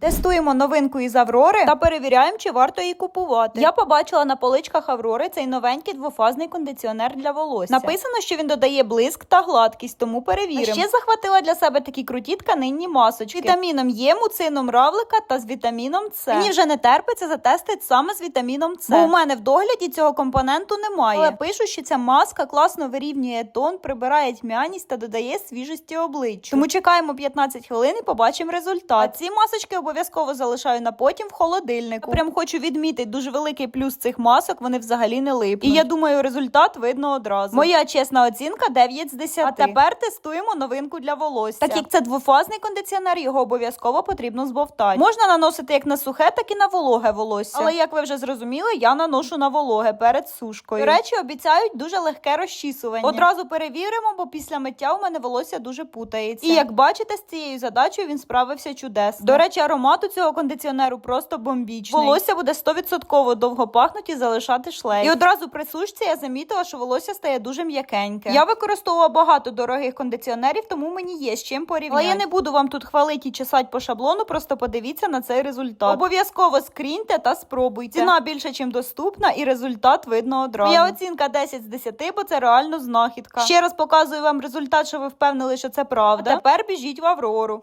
Тестуємо новинку із Аврори та перевіряємо, чи варто її купувати. Я побачила на поличках Аврори цей новенький двофазний кондиціонер для волосся. Написано, що він додає блиск та гладкість, тому перевіримо. А ще захватила для себе такі круті тканинні масочки. Вітаміном Є, муцином равлика та з вітаміном С. Мені вже не терпиться затестити саме з вітаміном С. Бо у мене в догляді цього компоненту немає. Але пишу, що ця маска класно вирівнює тон, прибирає тьмяність та додає свіжості обличчю. Тому чекаємо 15 хвилин і побачимо результат. А ці масочки обов'язково залишаю на потім в холодильнику. Прям хочу відмітити дуже великий плюс цих масок. Вони взагалі не липнуть. І я думаю, результат видно одразу. Моя чесна оцінка 9 з 10. А тепер тестуємо новинку для волосся. Так як це двофазний кондиціонер, його обов'язково потрібно збовтати. Можна наносити як на сухе, так і на вологе волосся. Але як ви вже зрозуміли, я наношу на вологе перед сушкою. До речі, обіцяють дуже легке розчісування. Одразу перевіримо, бо після миття у мене волосся дуже путається. І як бачите, з цією задачею він справився чудесно. До речі, аромат у цього кондиціонеру просто бомбічний. Волосся буде 100% довго пахнути і залишати шлейф. І одразу при сушці я замітила, що волосся стає дуже м'якеньке. Я використовувала багато дорогих кондиціонерів, тому мені є з чим порівняти. Але я не буду вам тут хвалити і чесати по шаблону, просто подивіться на цей результат. Обов'язково скріньте та спробуйте. Ціна більше, чим доступна, і результат видно одразу. Моя оцінка 10 з 10, бо це реально знахідка. Ще раз показую вам результат, що ви впевнили, що це правда. А тепер біжіть в Аврору.